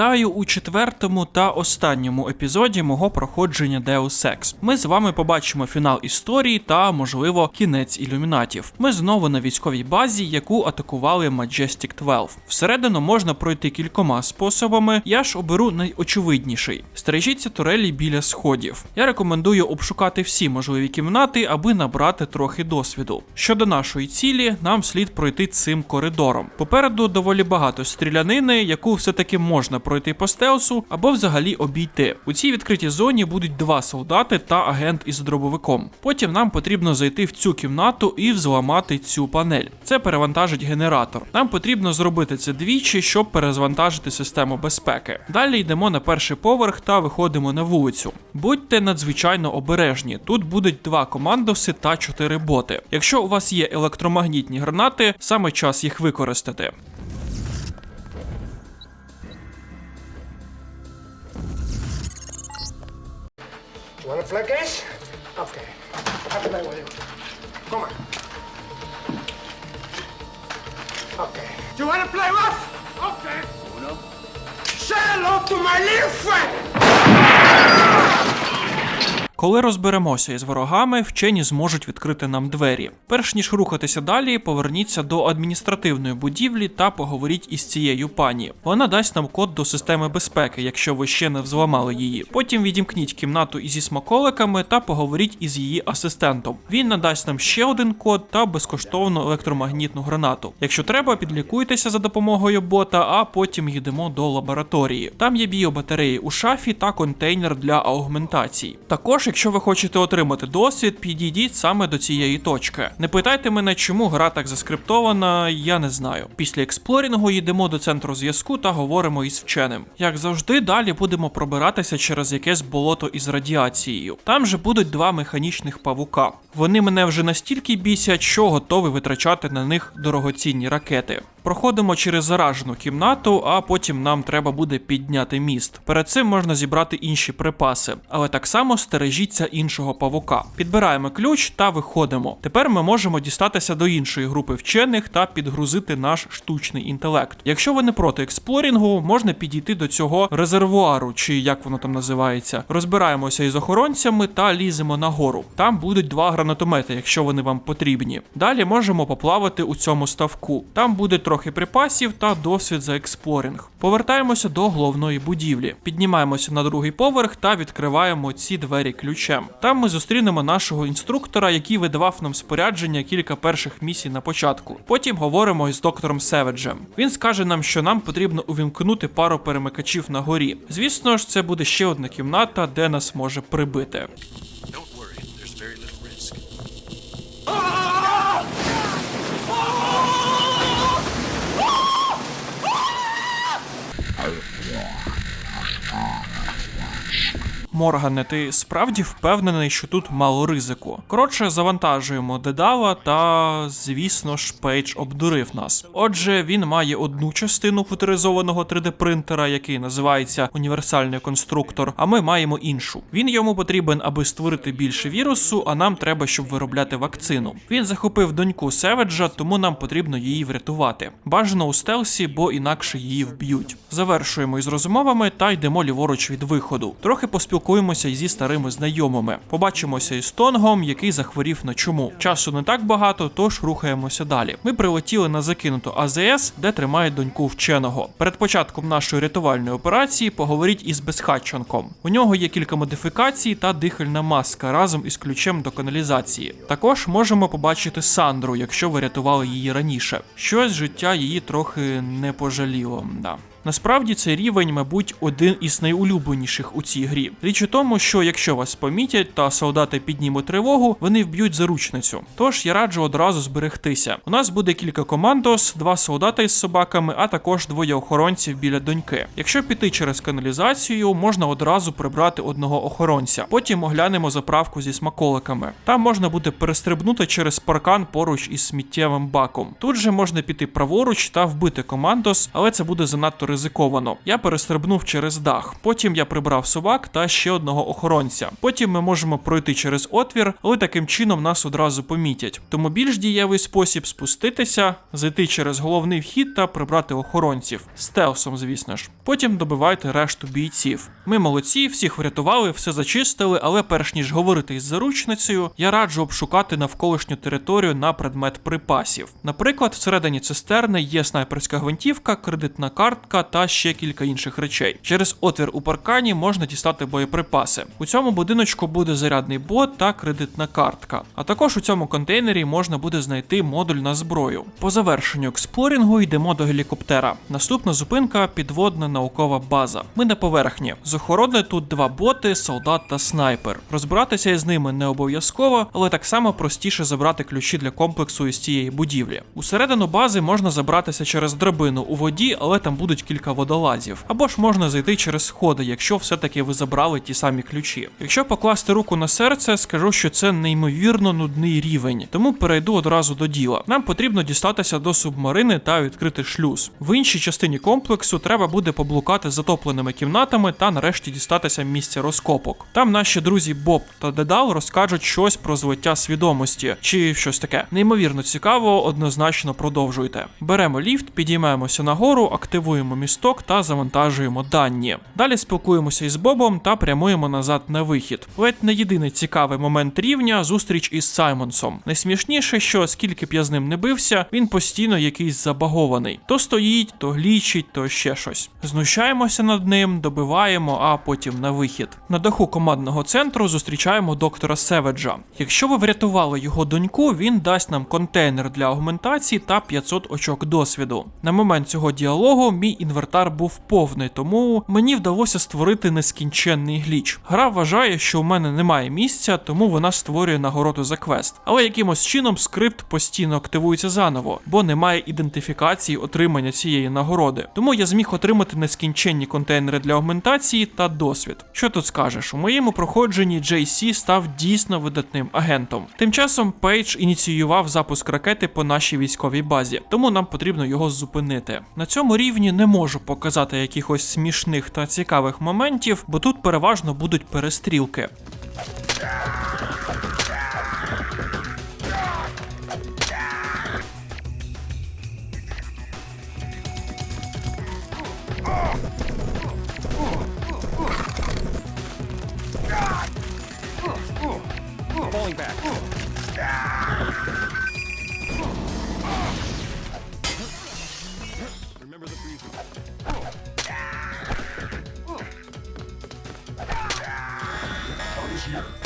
Вітаю у четвертому та останньому епізоді мого проходження Deus Ex. Ми з вами побачимо фінал історії та, можливо, кінець ілюмінатів. Ми знову на військовій базі, яку атакували Majestic 12. Всередину можна пройти кількома способами. Я ж оберу найочевидніший. Стережіться турелі біля сходів. Я рекомендую обшукати всі можливі кімнати, аби набрати трохи досвіду. Щодо нашої цілі, нам слід пройти цим коридором. Попереду доволі багато стрілянини, яку все-таки можна пройти по стелсу або взагалі обійти. У цій відкритій зоні будуть два солдати та агент із дробовиком. Потім нам потрібно зайти в цю кімнату і взламати цю панель. Це перевантажить генератор. Нам потрібно зробити це двічі, щоб перезвантажити систему безпеки. Далі йдемо на перший поверх та виходимо на вулицю. Будьте надзвичайно обережні. Тут будуть два командоси та чотири боти. Якщо у вас є електромагнітні гранати, саме час їх використати. Want to el fleques? Ok. Hazme with you. Come on. Okay. Do you want to play rough? Okay. Uno. Say hello to my little friend! Коли розберемося із ворогами, вчені зможуть відкрити нам двері. Перш ніж рухатися далі, поверніться до адміністративної будівлі та поговоріть із цією пані. Вона дасть нам код до системи безпеки, якщо ви ще не взламали її. Потім відімкніть кімнату ізі смаколиками та поговоріть із її асистентом. Він надасть нам ще один код та безкоштовну електромагнітну гранату. Якщо треба, підлікуйтеся за допомогою бота, а потім їдемо до лабораторії. Там є біобатареї у шафі та контейнер для аугментації. Також, якщо ви хочете отримати досвід, підійдіть саме до цієї точки. Не питайте мене, чому гра так заскриптована, я не знаю. Після експлорінгу їдемо до центру зв'язку та говоримо із вченим. Як завжди, далі будемо пробиратися через якесь болото із радіацією. Там же будуть два механічних павука. Вони мене вже настільки бісять, що готові витрачати на них дорогоцінні ракети. Проходимо через заражену кімнату, а потім нам треба буде підняти міст. Перед цим можна зібрати інші припаси, але так само стережіться іншого павука. Підбираємо ключ та виходимо. Тепер ми можемо дістатися до іншої групи вчених та підгрузити наш штучний інтелект. Якщо ви не проти експлорінгу, можна підійти до цього резервуару, чи як воно там називається. Розбираємося із охоронцями та ліземо нагору. Там будуть два гранатомети, якщо вони вам потрібні. Далі можемо поплавати у цьому ставку. Там буде трохи припасів та досвід за експлорінг. Повертаємося до головної будівлі. Піднімаємося на другий поверх та відкриваємо ці двері ключем. Там ми зустрінемо нашого інструктора, який видавав нам спорядження кілька перших місій на початку. Потім говоримо із доктором Севеджем. Він скаже нам, що нам потрібно увімкнути пару перемикачів на горі. Звісно ж, це буде ще одна кімната, де нас може прибити. Моргане, ти справді впевнений, що тут мало ризику. Коротше, завантажуємо дедала, та звісно ж, Пейдж обдурив нас. Отже, він має одну частину футеризованого 3D принтера, який називається універсальний конструктор. А ми маємо іншу. Він йому потрібен, аби створити більше вірусу, а нам треба, щоб виробляти вакцину. Він захопив доньку Севеджа, тому нам потрібно її врятувати. Бажано у стелсі, бо інакше її вб'ють. Завершуємо із розмовами та йдемо ліворуч від виходу. Трохи поспілкуємося й зі старими знайомими. Побачимося із Тонгом, який захворів на чуму. Часу не так багато, тож рухаємося далі. Ми прилетіли на закинуту АЗС, де тримає доньку вченого. Перед початком нашої рятувальної операції поговоріть із безхатченком. У нього є кілька модифікацій та дихальна маска разом із ключем до каналізації. Також можемо побачити Сандру, якщо ви рятували її раніше. Щось життя її трохи не пожаліло. Да. Насправді цей рівень, мабуть, один із найулюбленіших у цій грі. Річ у тому, що якщо вас помітять та солдати піднімуть тривогу, вони вб'ють заручницю. Тож я раджу одразу зберегтися. У нас буде кілька командос, два солдата із собаками, а також двоє охоронців біля доньки. Якщо піти через каналізацію, можна одразу прибрати одного охоронця. Потім оглянемо заправку зі смаколиками. Там можна буде перестрибнути через паркан поруч із сміттєвим баком. Тут же можна піти праворуч та вбити командос, але це буде занадто ризиковано. Я перестрибнув через дах. Потім я прибрав собак та ще одного охоронця. Потім ми можемо пройти через отвір, але таким чином нас одразу помітять. Тому більш дієвий спосіб спуститися, зайти через головний вхід та прибрати охоронців. Стелсом, звісно ж. Потім добивайте решту бійців. Ми молодці, всіх врятували, все зачистили, але перш ніж говорити із заручницею, я раджу обшукати навколишню територію на предмет припасів. Наприклад, всередині цистерни є снайперська гвинтівка, кредитна картка та ще кілька інших речей. Через отвір у паркані можна дістати боєприпаси. У цьому будиночку буде зарядний бот та кредитна картка. А також у цьому контейнері можна буде знайти модуль на зброю. По завершенню експлорінгу йдемо до гелікоптера. Наступна зупинка підводна наукова база. Ми на поверхні. З охорони тут два боти, солдат та снайпер. Розбиратися із ними не обов'язково, але так само простіше забрати ключі для комплексу із цієї будівлі. Усередину бази можна забратися через драбину у воді, але там будуть кілька водолазів. Або ж можна зайти через сходи, якщо все-таки ви забрали ті самі ключі. Якщо покласти руку на серце, скажу, що це неймовірно нудний рівень, тому перейду одразу до діла. Нам потрібно дістатися до субмарини та відкрити шлюз. В іншій частині комплексу треба буде поблукати затопленими кімнатами та нарешті дістатися місця розкопок. Там наші друзі Боб та Дедал розкажуть щось про злиття свідомості чи щось таке. Неймовірно цікаво, однозначно продовжуйте. Беремо ліфт, підіймаємося нагору, активуємо місток та завантажуємо дані. Далі спілкуємося із Бобом та прямуємо назад на вихід. Ледь не єдиний цікавий момент рівня зустріч із Саймонсом. Найсмішніше, що скільки б я з ним не бився, він постійно якийсь забагований. То стоїть, то глічить, то ще щось. Знущаємося над ним, добиваємо, а потім на вихід. На даху командного центру зустрічаємо доктора Севеджа. Якщо ви врятували його доньку, він дасть нам контейнер для агментації та 500 очок досвіду. На момент цього діалогу мій інвертар був повний, тому мені вдалося створити нескінченний гліч. Гра вважає, що у мене немає місця, тому вона створює нагороду за квест. Але якимось чином скрипт постійно активується заново, бо немає ідентифікації отримання цієї нагороди. Тому я зміг отримати нескінченні контейнери для агментації та досвід. Що тут скажеш? У моєму проходженні JC став дійсно видатним агентом. Тим часом Пейдж ініціював запуск ракети по нашій військовій базі, тому нам потрібно його зупинити. На цьому рівні не можу показати якихось смішних та цікавих моментів, бо тут переважно будуть перестрілки. Falling back. Here.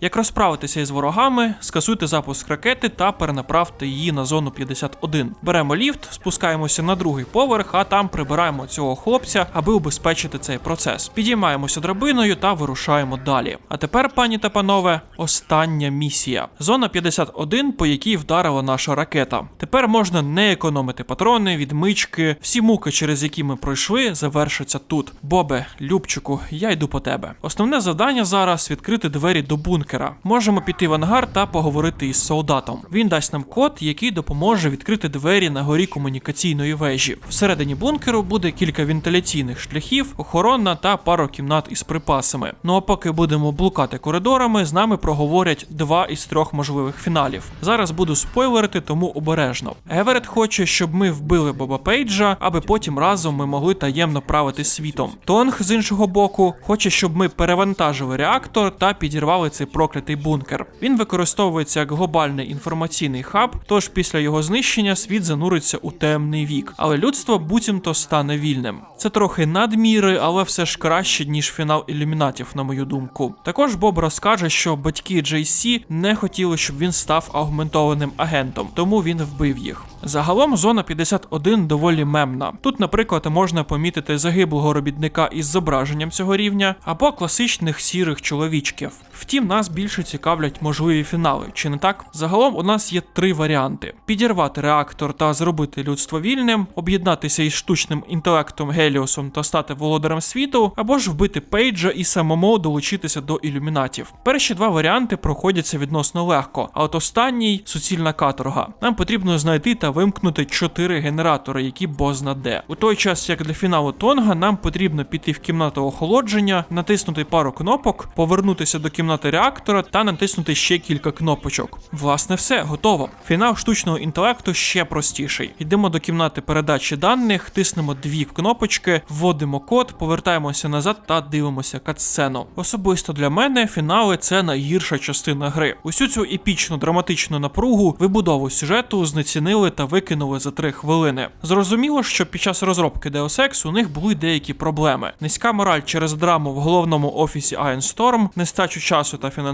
Як розправитися із ворогами, скасуйте запуск ракети та перенаправте її на зону 51. Беремо ліфт, спускаємося на другий поверх, а там прибираємо цього хлопця, аби убезпечити цей процес. Підіймаємося драбиною та вирушаємо далі. А тепер, пані та панове, остання місія. Зона 51, по якій вдарила наша ракета. Тепер можна не економити патрони, відмички, всі муки, через які ми пройшли, завершаться тут. Бобе, Любчику, я йду по тебе. Основне завдання зараз відкрити двері до бункера. Можемо піти в ангар та поговорити із солдатом. Він дасть нам код, який допоможе відкрити двері на горі комунікаційної вежі. Всередині бункеру буде кілька вентиляційних шляхів, охоронна та пару кімнат із припасами. Ну а поки будемо блукати коридорами, з нами проговорять два із трьох можливих фіналів. Зараз буду спойлерити, тому обережно. Еверет хоче, щоб ми вбили Боба Пейджа, аби потім разом ми могли таємно правити світом. Тонг з іншого боку хоче, щоб ми перевантажили реактор та підірвали цей проклятий бункер. Він використовується як глобальний інформаційний хаб, тож після його знищення світ зануриться у темний вік, але людство буцімто стане вільним. Це трохи надміри, але все ж краще ніж фінал ілюмінатів, на мою думку. Також Боб розкаже, що батьки JC не хотіли, щоб він став аугментованим агентом, тому він вбив їх. Загалом зона 51 доволі мемна. Тут, наприклад, можна помітити загиблого робітника із зображенням цього рівня або класичних сірих чоловічків. Втім, нас більше цікавлять можливі фінали, чи не так? Загалом у нас є три варіанти: підірвати реактор та зробити людство вільним, об'єднатися із штучним інтелектом Геліосом та стати володарем світу, або ж вбити Пейджа і самому долучитися до ілюмінатів. Перші два варіанти проходяться відносно легко, а от останній суцільна каторга. Нам потрібно знайти та вимкнути чотири генератори, які бозна де. У той час, як для фіналу Тонга, нам потрібно піти в кімнату охолодження, натиснути пару кнопок, повернутися до кімнати реактора та натиснути ще кілька кнопочок. Власне, все готово. Фінал штучного інтелекту ще простіший. Йдемо до кімнати передачі даних, тиснемо дві кнопочки, вводимо код, повертаємося назад та дивимося катсцену. Особисто для мене фінали це найгірша частина гри. Усю цю епічну драматичну напругу, вибудову сюжету знецінили та викинули за три хвилини. Зрозуміло, що під час розробки Deus Ex у них були деякі проблеми. Низька мораль через драму в головному офісі Storm, нестачу часу та фінансування,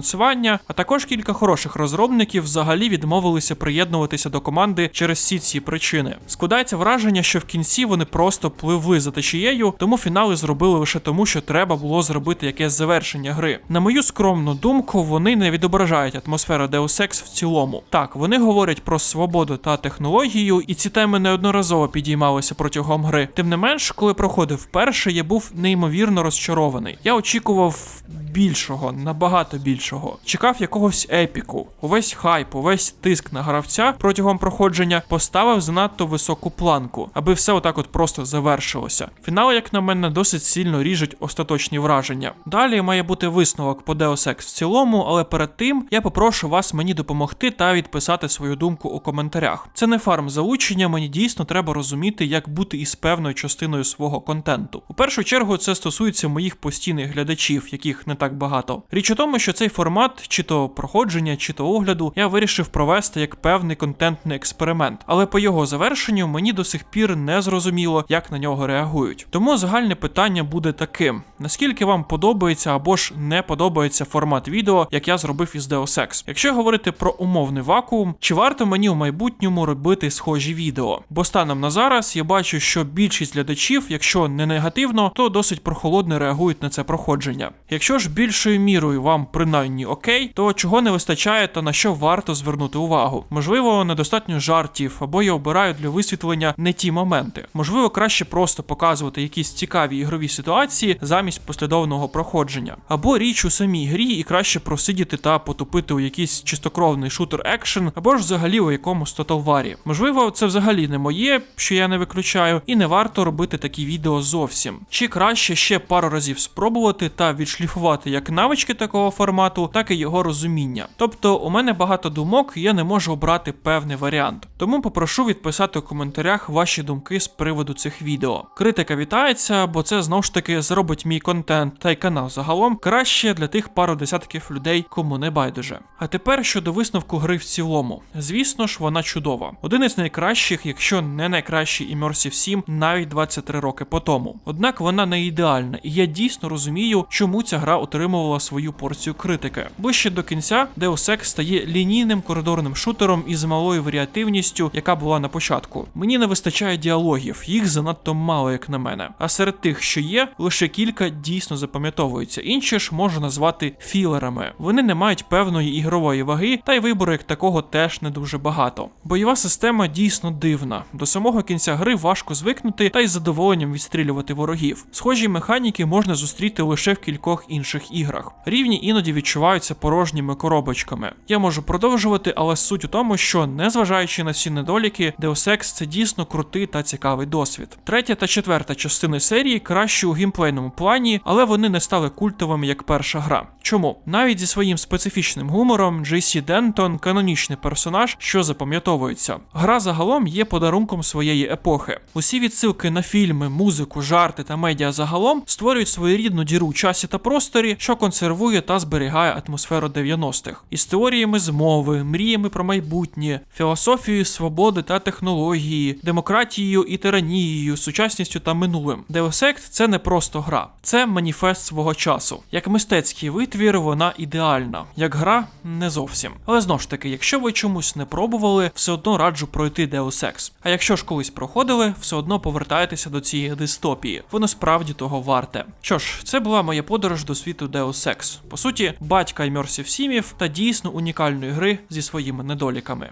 а також кілька хороших розробників взагалі відмовилися приєднуватися до команди через всі ці причини. Складається враження, що в кінці вони просто пливли за течією, тому фінали зробили лише тому, що треба було зробити якесь завершення гри. На мою скромну думку, вони не відображають атмосферу Deus Ex в цілому. Так, вони говорять про свободу та технологію, і ці теми неодноразово підіймалися протягом гри. Тим не менш, коли проходив вперше, я був неймовірно розчарований. Я очікував більшого, набагато більшого. Чекав якогось епіку. Увесь хайп, увесь тиск на гравця протягом проходження поставив занадто високу планку, аби все отак от просто завершилося. Фінал, як на мене, досить сильно ріжуть остаточні враження. Далі має бути висновок по Deus Ex в цілому, але перед тим я попрошу вас мені допомогти та відписати свою думку у коментарях. Це не фарм залучення, мені дійсно треба розуміти, як бути із певною частиною свого контенту. У першу чергу це стосується моїх постійних глядачів, яких не так багато. Річ у тому, що цей формат, чи то проходження, чи то огляду, я вирішив провести як певний контентний експеримент, але по його завершенню мені до сих пір не зрозуміло, як на нього реагують. Тому загальне питання буде таким: наскільки вам подобається або ж не подобається формат відео, як я зробив із Deus Ex? Якщо говорити про умовний вакуум, чи варто мені в майбутньому робити схожі відео? Бо станом на зараз я бачу, що більшість глядачів, якщо не негативно, то досить прохолодно реагують на це проходження. Якщо ж більшою мірою вам принаймні окей, то чого не вистачає та на що варто звернути увагу? Можливо, недостатньо жартів, або я обираю для висвітлення не ті моменти. Можливо, краще просто показувати якісь цікаві ігрові ситуації замість послідовного проходження. Або річ у самій грі і краще просидіти та потупити у якийсь чистокровний шутер екшен, або ж взагалі у якомусь Total Можливо, це взагалі не моє, що я не виключаю, і не варто робити такі відео зовсім. Чи краще ще пару разів спробувати та відшліфувати як навички такого формату, так і його розуміння. Тобто, у мене багато думок, і я не можу обрати певний варіант. Тому попрошу відписати у коментарях ваші думки з приводу цих відео. Критика вітається, бо це знову ж таки зробить мій контент та й канал загалом краще для тих пару десятків людей, кому не байдуже. А тепер щодо висновку гри в цілому. Звісно ж, вона чудова. Один із найкращих, якщо не найкращий Immersive 7, навіть 23 роки по тому. Однак вона не ідеальна, і я дійсно розумію, чому ця гра отримувала свою порцію критики. Ближче до кінця Deus Ex стає лінійним коридорним шутером із малою варіативністю, яка була на початку. Мені не вистачає діалогів, їх занадто мало, як на мене. А серед тих, що є, лише кілька дійсно запам'ятовуються. Інші ж можу назвати філерами. Вони не мають певної ігрової ваги, та й вибору як такого теж не дуже багато. Бойова система дійсно дивна. До самого кінця гри важко звикнути та й з задоволенням відстрілювати ворогів. Схожі механіки можна зустріти лише в кількох інших іграх. Рівні іноді відчуваються порожніми коробочками. Я можу продовжувати, але суть у тому, що незважаючи на всі недоліки, Deus Ex це дійсно крутий та цікавий досвід. Третя та четверта частини серії кращі у геймплейному плані, але вони не стали культовими як перша гра. Чому? Навіть зі своїм специфічним гумором Джейсі Дентон канонічний персонаж, що запам'ятовується. Гра загалом є подарунком своєї епохи. Усі відсилки на фільми, музику, жарти та медіа загалом створюють своєрідну діру у часі та просторі, що консервує та зберігає зберігає атмосферу 90-х із теоріями змови, мріями про майбутнє, філософією свободи та технології, демократією і тиранією, сучасністю та минулим. Деосект – це не просто гра, це маніфест свого часу. Як мистецький витвір, вона ідеальна, як гра не зовсім. Але знов ж таки, якщо ви чомусь не пробували, все одно раджу пройти Deus Ex. А якщо ж колись проходили, все одно повертайтеся до цієї дистопії. Воно справді того варте. Що ж, це була моя подорож до світу Deus Ex. По суті, батька іммерсів сімів та дійсно унікальної гри зі своїми недоліками.